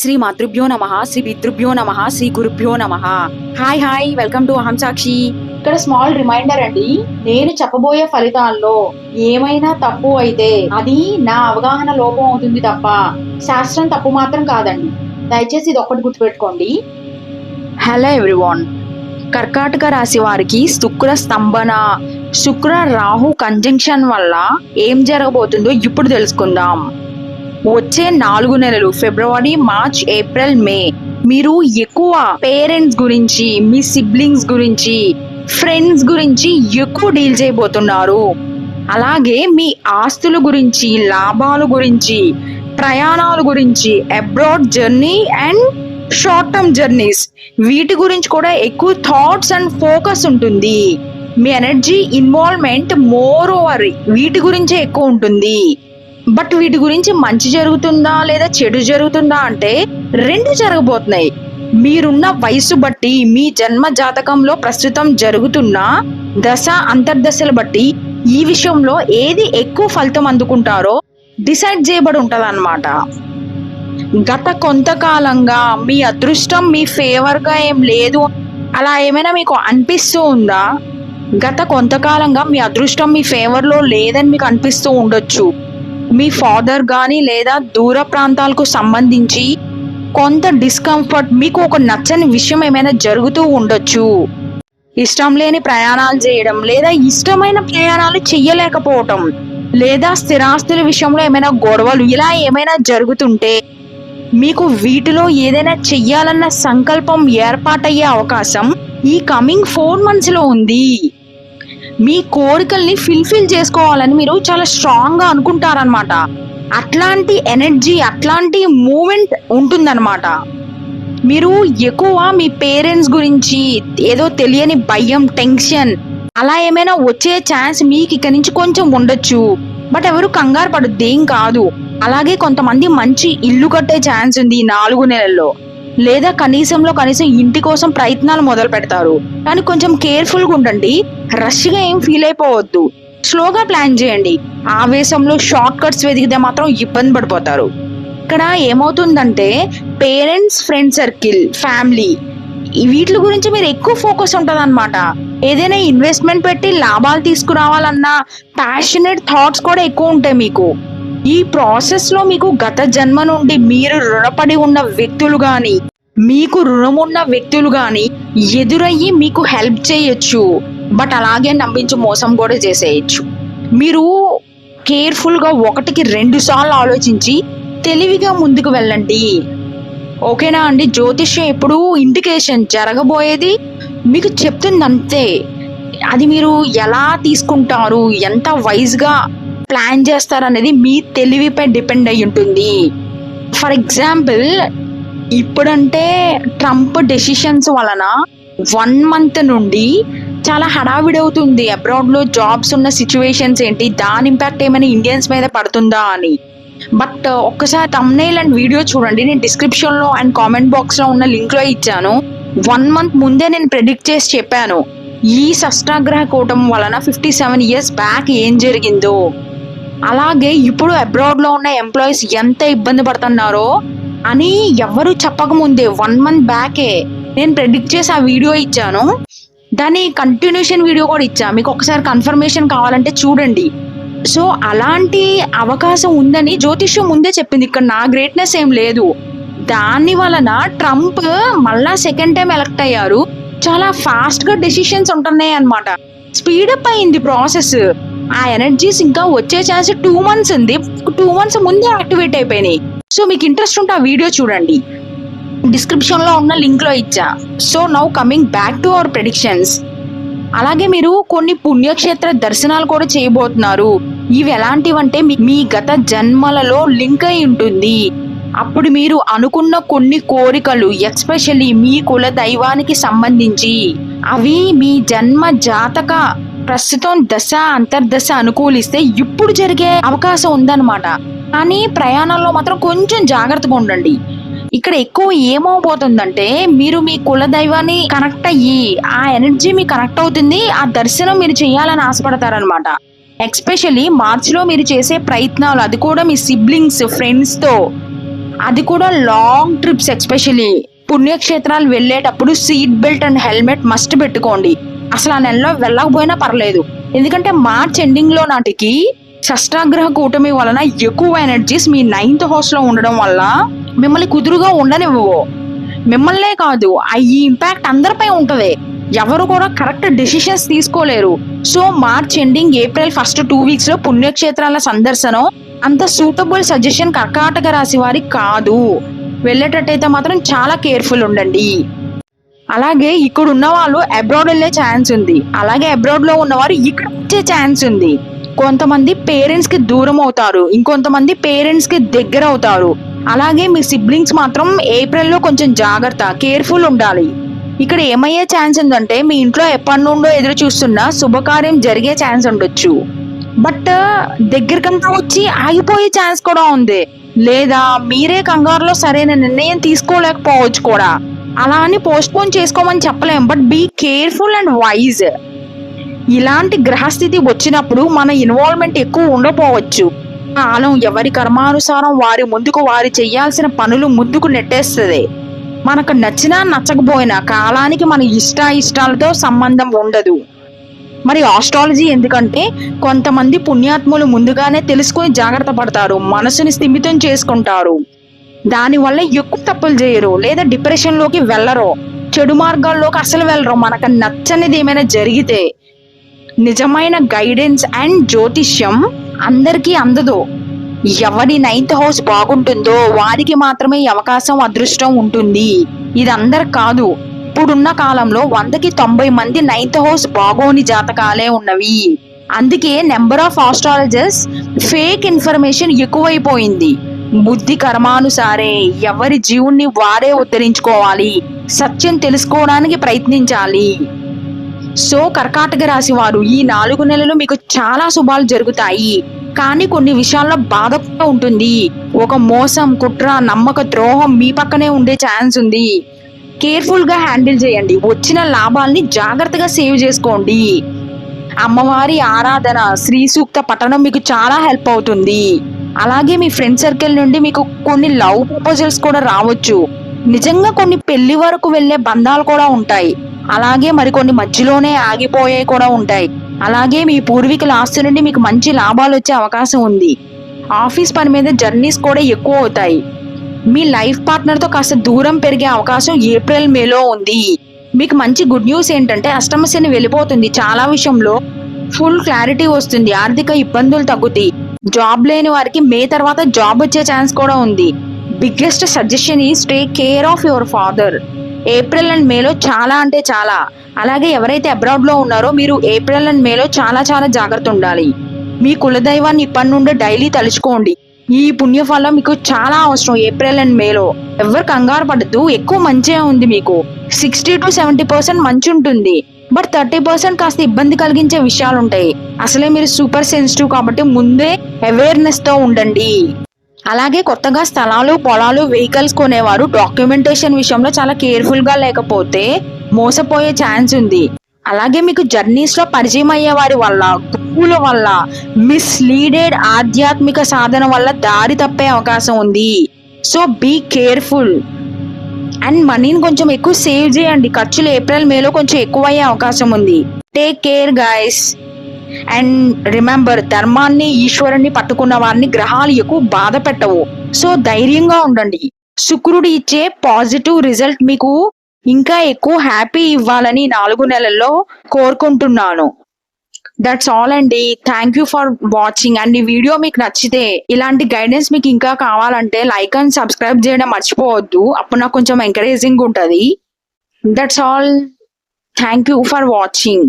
శ్రీ మాతృభ్యో నమ శ్రీ పితృభ్యో నమ శ్రీ గురుభ్యో నమ. హాయ్ హాయ్ వెల్కమ్ టు అహం సాక్షి ఇక్కడ స్మాల్ రిమైండర్ అండి నేను చెప్పబోయే ఫలితాల్లో ఏమైనా తప్పు అయితే అది నా అవగాహన లోపం అవుతుంది తప్ప శాస్త్రం తప్పు మాత్రం కాదండి. దయచేసి ఇది ఒక్కటి గుర్తుపెట్టుకోండి. హలో ఎవ్రీవాన్ కర్కాటక రాశి వారికి శుక్ర స్తంభన శుక్ర రాహు కంజంక్షన్ వల్ల ఏం జరగబోతుందో ఇప్పుడు తెలుసుకుందాం. వచ్చే నాలుగు నెలలు ఫిబ్రవరి మార్చ్ ఏప్రిల్ మే. మీరు ఎక్కువ పేరెంట్స్ గురించి మీ సిబ్లింగ్స్ గురించి ఫ్రెండ్స్ గురించి ఎక్కువ డీల్ చేయబోతున్నారు. అలాగే మీ ఆస్తుల గురించి లాభాల గురించి ప్రయాణాల గురించి abroad journey and short term journeys. వీటి గురించి కూడా ఎక్కువ థాట్స్ అండ్ ఫోకస్ ఉంటుంది. మీ ఎనర్జీ ఇన్వాల్వ్మెంట్ మోర్ ఓవర్ వీటి గురించే ఎక్కువ ఉంటుంది. బట్ వీటి గురించి మంచి జరుగుతుందా లేదా చెడు జరుగుతుందా అంటే రెండు జరగబోతున్నాయి. మీరున్న వయసు బట్టి మీ జన్మ జాతకంలో ప్రస్తుతం జరుగుతున్న దశ అంతర్దశలు బట్టి ఈ విషయంలో ఏది ఎక్కువ ఫలితం అందుకుంటారో డిసైడ్ చేయబడి ఉంటదన్నమాట. గత కొంతకాలంగా మీ అదృష్టం మీ ఫేవర్గా ఏం లేదు. అలా ఏమైనా మీకు అనిపిస్తూ ఉందా? గత కొంతకాలంగా మీ అదృష్టం మీ ఫేవర్లో లేదని మీకు అనిపిస్తూ ఉండొచ్చు. మీ ఫాదర్ కానీ లేదా దూర ప్రాంతాలకు సంబంధించి కొంత డిస్కంఫర్ట్ మీకు ఒక నచ్చని విషయం ఏమైనా జరుగుతూ ఉండొచ్చు. ఇష్టం లేని ప్రయాణాలు చేయడం లేదా ఇష్టమైన ప్రయాణాలు చెయ్యలేకపోవటం లేదా స్థిరాస్తుల విషయంలో ఏమైనా గొడవలు ఇలా ఏమైనా జరుగుతుంటే మీకు వీటిలో ఏదైనా చెయ్యాలన్న సంకల్పం ఏర్పాటయ్యే అవకాశం ఈ కమింగ్ ఫోర్ మంత్స్లో ఉంది. మీ కోరికల్ని ఫిల్ఫిల్ చేసుకోవాలని మీరు చాలా స్ట్రాంగ్గా అనుకుంటారనమాట అట్లాంటి ఎనర్జీ అట్లాంటి మూమెంట్ ఉంటుందన్నమాట. మీరు ఎక్కువ మీ పేరెంట్స్ గురించి ఏదో తెలియని భయం టెన్షన్ అలా ఏమైనా వచ్చే ఛాన్స్ మీకు ఇక్కడి నుంచి కొంచెం ఉండొచ్చు. బట్ ఎవరు కంగారు పడద్దు ఏం కాదు. అలాగే కొంతమంది మంచి ఇల్లు కట్టే ఛాన్స్ ఉంది నాలుగు నెలల్లో. లేదా కనీసంలో కనీసం ఇంటి కోసం ప్రయత్నాలు మొదలు పెడతారు. కానీ కొంచెం కేర్ఫుల్గా ఉండండి. రష్గా ఏం ఫీల్ అయిపోవద్దు. స్లోగా ప్లాన్ చేయండి. ఆవేశంలో షార్ట్ కట్స్ వెతికితే మాత్రం ఇబ్బంది పడిపోతారు. ఇక్కడ ఏమవుతుందంటే పేరెంట్స్ ఫ్రెండ్ సర్కిల్ ఫ్యామిలీ వీటి గురించి మీరు ఎక్కువ ఫోకస్ ఉంటుంది ఏదైనా ఇన్వెస్ట్మెంట్ పెట్టి లాభాలు తీసుకురావాలన్నా ప్యాషనెట్ థాట్స్ కూడా ఎక్కువ ఉంటాయి మీకు. ఈ ప్రాసెస్లో మీకు గత జన్మ నుండి మీరు రుణపడి ఉన్న వ్యక్తులు గాని మీకు రుణమున్న వ్యక్తులు గాని ఎదురయ్యి మీకు హెల్ప్ చేయొచ్చు. బట్ అలాగే నమ్మించి మోసం కూడా చేసేయచ్చు. మీరు కేర్ఫుల్గా ఒకటికి రెండు సార్లు ఆలోచించి తెలివిగా ముందుకు వెళ్ళండి. ఓకేనా అండి? జ్యోతిష్యం ఎప్పుడు ఇండికేషన్ జరగబోయేది మీకు చెప్తుంది అంతే అది మీరు ఎలా తీసుకుంటారు? ఎంత వైజ్గా ప్లాన్ చేస్తారు అనేది మీ తెలివిపై డిపెండ్ అయి ఉంటుంది. ఫర్ ఎగ్జాంపుల్ ఇప్పుడంటే ట్రంప్ డెసిషన్స్ వలన వన్ మంత్ నుండి చాలా హడావిడి అవుతుంది. అబ్రాడ్లో జాబ్స్ ఉన్న సిచ్యువేషన్స్ ఏంటి? దాని ఇంపాక్ట్ ఏమైనా ఇండియన్స్ మీద పడుతుందా అని. బట్ ఒక్కసారి తమ్నైల్ అండ్ వీడియో చూడండి. నేను డిస్క్రిప్షన్లో అండ్ కామెంట్ బాక్స్లో ఉన్న లింక్లో ఇచ్చాను. వన్ మంత్ ముందే నేను ప్రెడిక్ట్ చేసి చెప్పాను. ఈ సష్టాగ్రహ కూటం వలన ఫిఫ్టీ సెవెన్ ఇయర్స్ బ్యాక్ ఏం జరిగిందో. అలాగే ఇప్పుడు అబ్రాడ్లో ఉన్న ఎంప్లాయీస్ ఎంత ఇబ్బంది పడుతున్నారో అని ఎవరు చెప్పకముందే వన్ మంత్ బ్యాకే నేను ప్రెడిక్ట్ చేసి ఆ వీడియో ఇచ్చాను. దాని కంటిన్యూషన్ వీడియో కూడా ఇచ్చా. మీకు ఒకసారి కన్ఫర్మేషన్ కావాలంటే చూడండి. సో అలాంటి అవకాశం ఉందని జ్యోతిష్యం ముందే చెప్పింది. ఇక్కడ నా గ్రేట్నెస్ ఏం లేదు. దాని వలన ట్రంప్ మళ్ళా సెకండ్ టైం ఎలక్ట్ అయ్యారు. చాలా ఫాస్ట్గా డెసిషన్స్ ఉంటున్నాయి అనమాట స్పీడప్ అయింది ప్రాసెస్ ఆ ఎనర్జీస్ ఇంకా వచ్చే ఛాన్స్ టూ మంత్స్ ఉంది. టూ మంత్స్ ముందే యాక్టివేట్ అయిపోయినాయి. సో మీకు ఇంట్రెస్ట్ ఉంటే ఆ వీడియో చూడండి. డిస్క్రిప్షన్లో ఉన్న లింక్లో ఇచ్చా. So now coming back to our predictions అలాగే మీరు కొన్ని పుణ్యక్షేత్ర దర్శనాలు కూడా చేయబోతున్నారు. ఇవి ఎలాంటివంటే మీ- మీ గత జన్మలలో లింక్ అయి ఉంటుంది. అప్పుడు మీరు అనుకున్న కొన్ని కోరికలు ఎస్పెషల్లీ మీ కుల దైవానికి సంబంధించి అవి మీ జన్మ జాతక ప్రస్తుతం దశ అంతర్దశ అనుకూలిస్తే ఇప్పుడు జరిగే అవకాశం ఉందన్నమాట. కానీ ప్రయాణంలో మాత్రం కొంచెం జాగ్రత్తగా ఉండండి. ఇక్కడ ఎక్కువ ఏమవబోతుందంటే మీరు మీ కుల దైవాన్ని కనెక్ట్ అయ్యి ఆ ఎనర్జీ మీకు కనెక్ట్ అవుతుంది ఆ దర్శనం మీరు చేయాలని ఆశపడతారనమాట ఎక్స్పెషల్లీ మార్చిలో మీరు చేసే ప్రయత్నాలు అది కూడా మీ సిబ్లింగ్స్ ఫ్రెండ్స్తో అది కూడా లాంగ్ ట్రిప్స్ ఎస్పెషలీ పుణ్యక్షేత్రాలు వెళ్ళేటప్పుడు seat belt and helmet must పెట్టుకోండి. అసలు ఆ నెలలో వెళ్ళకపోయినా పర్లేదు. ఎందుకంటే మార్చ్ ఎండింగ్లో నాటికి షష్టాగ్రహ కూటమి వలన ఎక్కువ ఎనర్జీస్ మీ నైన్త్ హౌస్లో ఉండడం వల్ల మిమ్మల్ని కుదురుగా ఉండనివ్వవు. మిమ్మల్నే కాదు ఈ ఇంపాక్ట్ అందరిపై ఉంటుంది. ఎవరు కూడా కరెక్ట్ డెసిషన్స్ తీసుకోలేరు. So March ending April first two వీక్స్లో పుణ్యక్షేత్రాల సందర్శనం అంత సూటబుల్ సజెషన్ కర్కాటక రాశి వారికి కాదు. వెళ్ళేటట్టయితే మాత్రం చాలా కేర్ఫుల్ ఉండండి. అలాగే ఇక్కడ ఉన్న వాళ్ళు అబ్రాడ్ వెళ్ళే ఛాన్స్ ఉంది. అలాగే అబ్రాడ్లో ఉన్నవారు ఇక్కడ వచ్చే ఛాన్స్ ఉంది. కొంతమంది పేరెంట్స్కి దూరం అవుతారు. ఇంకొంతమంది పేరెంట్స్కి దగ్గర అవుతారు. అలాగే మీ సిబ్లింగ్స్ మాత్రం ఏప్రిల్లో కొంచెం జాగ్రత్త కేర్ఫుల్ ఉండాలి. ఇక్కడ ఏమయ్యే ఛాన్స్ ఉందంటే మీ ఇంట్లో ఎప్పటి నుండో ఎదురు చూస్తున్న శుభకార్యం జరిగే ఛాన్స్ ఉండొచ్చు. బట్ దగ్గరకంతా వచ్చి ఆగిపోయే ఛాన్స్ కూడా ఉంది. లేదా మీరే కంగారులో సరైన నిర్ణయం తీసుకోలేకపోవచ్చు కూడా. అలా అని పోస్ట్పోన్ చేసుకోమని చెప్పలేం. But be careful and wise ఇలాంటి గ్రహస్థితి వచ్చినప్పుడు మన ఇన్వాల్వ్మెంట్ ఎక్కువ ఉండకపోవచ్చు కాలం ఎవరి కర్మానుసారం వారి ముందుకు వారి చేయాల్సిన పనులు ముందుకు నెట్టేస్తుంది. మనకు నచ్చినా నచ్చకపోయినా కాలానికి మన ఇష్ట ఇష్టాలతో సంబంధం ఉండదు. మరి ఆస్ట్రాలజీ ఎందుకంటే కొంతమంది పుణ్యాత్ములు ముందుగానే తెలుసుకొని జాగ్రత్త పడతారు. మనసుని స్థిమితం చేసుకుంటారు. దానివల్ల ఎక్కువ తప్పులు చేయరు లేదా డిప్రెషన్లోకి వెళ్ళరు. చెడు మార్గాల్లోకి అసలు వెళ్ళరు. మనకు నచ్చనిది ఏమైనా జరిగితే నిజమైన గైడెన్స్ అండ్ జ్యోతిష్యం అందరికీ అందదు. ఎవరి నైన్త్ హౌస్ బాగుంటుందో వారికి మాత్రమే అవకాశం అదృష్టం ఉంటుంది. ఇది అందరు కాదు. ఇప్పుడున్న కాలంలో వందకి తొంభై మంది నైన్త్ హౌస్ బాగోని జాతకాలే ఉన్నవి. అందుకే number of astrologers fake information ఎక్కువైపోయింది. బుద్ధి కర్మానుసారే ఎవరి జీవుణ్ణి వారే ఉద్ధరించుకోవాలి సత్యం తెలుసుకోవడానికి ప్రయత్నించాలి. సో కర్కాటక రాశి వారు ఈ నాలుగు నెలలు మీకు చాలా శుభాలు జరుగుతాయి. కానీ కొన్ని విషయాల్లో బాధ కూడా ఉంటుంది. ఒక మోసం కుట్ర నమ్మక ద్రోహం మీ పక్కనే ఉండే ఛాన్స్ ఉంది. కేర్ఫుల్గా హ్యాండిల్ చేయండి. వచ్చిన లాభాల్ని జాగ్రత్తగా సేవ్ చేసుకోండి. అమ్మవారి ఆరాధన శ్రీ సూక్త పఠనం మీకు చాలా హెల్ప్ అవుతుంది. అలాగే మీ ఫ్రెండ్ సర్కిల్ నుండి మీకు కొన్ని లవ్ ప్రపోజల్స్ కూడా రావచ్చు. నిజంగా కొన్ని పెళ్ళి వరకు వెళ్ళే బంధాలు కూడా ఉంటాయి. అలాగే మరికొన్ని మధ్యలోనే ఆగిపోయాయి కూడా ఉంటాయి. అలాగే మీ పూర్వీకుల ఆస్తి నుండి మీకు మంచి లాభాలు వచ్చే అవకాశం ఉంది. ఆఫీస్ పని మీద జర్నీస్ కూడా ఎక్కువ అవుతాయి. మీ లైఫ్ పార్ట్నర్తో కాస్త దూరం పెరిగే అవకాశం ఏప్రిల్ మేలో ఉంది. మీకు మంచి గుడ్ న్యూస్ ఏంటంటే అష్టమశని వెళ్ళిపోతుంది. చాలా విషయంలో ఫుల్ క్లారిటీ వస్తుంది. ఆర్థిక ఇబ్బందులు తగ్గుతాయి. జాబ్ లేని వారికి మే తర్వాత జాబ్ వచ్చే ఛాన్స్ కూడా ఉంది. Biggest suggestion is take care of your father April and మేలో చాలా అంటే చాలా. అలాగే ఎవరైతే అబ్రాడ్లో ఉన్నారో మీరు ఏప్రిల్ అండ్ మేలో చాలా చాలా జాగ్రత్త ఉండాలి. మీ కులదైవాన్ని ఇప్పటి నుండి డైలీ తలుచుకోండి. ఈ పుణ్యఫలం మీకు చాలా అవసరం ఏప్రిల్ అండ్ మేలో ఎవరు కంగారు పడద్దు ఎక్కువ మంచిగా ఉంది మీకు. సిక్స్టీ టు సెవెంటీ పర్సెంట్ మంచి ఉంటుంది. బట్ థర్టీ పర్సెంట్ కాస్త ఇబ్బంది కలిగించే విషయాలు ఉంటాయి. అసలే మీరు సూపర్ సెన్సిటివ్ కాబట్టి ముందే అవేర్నెస్తో ఉండండి. అలాగే కొత్తగా స్థలాలు పొలాలు వెహికల్స్ కొనేవారు డాక్యుమెంటేషన్ విషయంలో చాలా కేర్ఫుల్గా లేకపోతే మోసపోయే ఛాన్స్ ఉంది. అలాగే మీకు జర్నీస్లో పరిచయం అయ్యే వారి వల్ల గురువుల వల్ల మిస్లీడెడ్ ఆధ్యాత్మిక సాధన వల్ల దారి తప్పే అవకాశం ఉంది. సో బీ కేర్ఫుల్ అండ్ మనీని కొంచెం ఎక్కువ సేవ్ చేయండి. ఖర్చులు ఏప్రిల్ మేలో కొంచెం ఎక్కువ అయ్యే అవకాశం ఉంది. Take care guys and remember ధర్మాన్ని ఈశ్వరుణ్ణి పట్టుకున్న వారిని గ్రహాలు ఎక్కువ బాధ పెట్టవు. సో ధైర్యంగా ఉండండి. శుక్రుడు ఇచ్చే పాజిటివ్ రిజల్ట్ మీకు ఇంకా ఎక్కువ హ్యాపీ ఇవ్వాలని నాలుగు నెలల్లో కోరుకుంటున్నాను. దట్స్ ఆల్ అండి. Thank you for watching and ఈ వీడియో మీకు నచ్చితే ఇలాంటి గైడెన్స్ మీకు ఇంకా కావాలంటే లైక్ అండ్ సబ్స్క్రైబ్ చేయడం మర్చిపోవద్దు. అప్పుడు నాకు కొంచెం ఎంకరేజింగ్ ఉంటుంది. That's all thank you for watching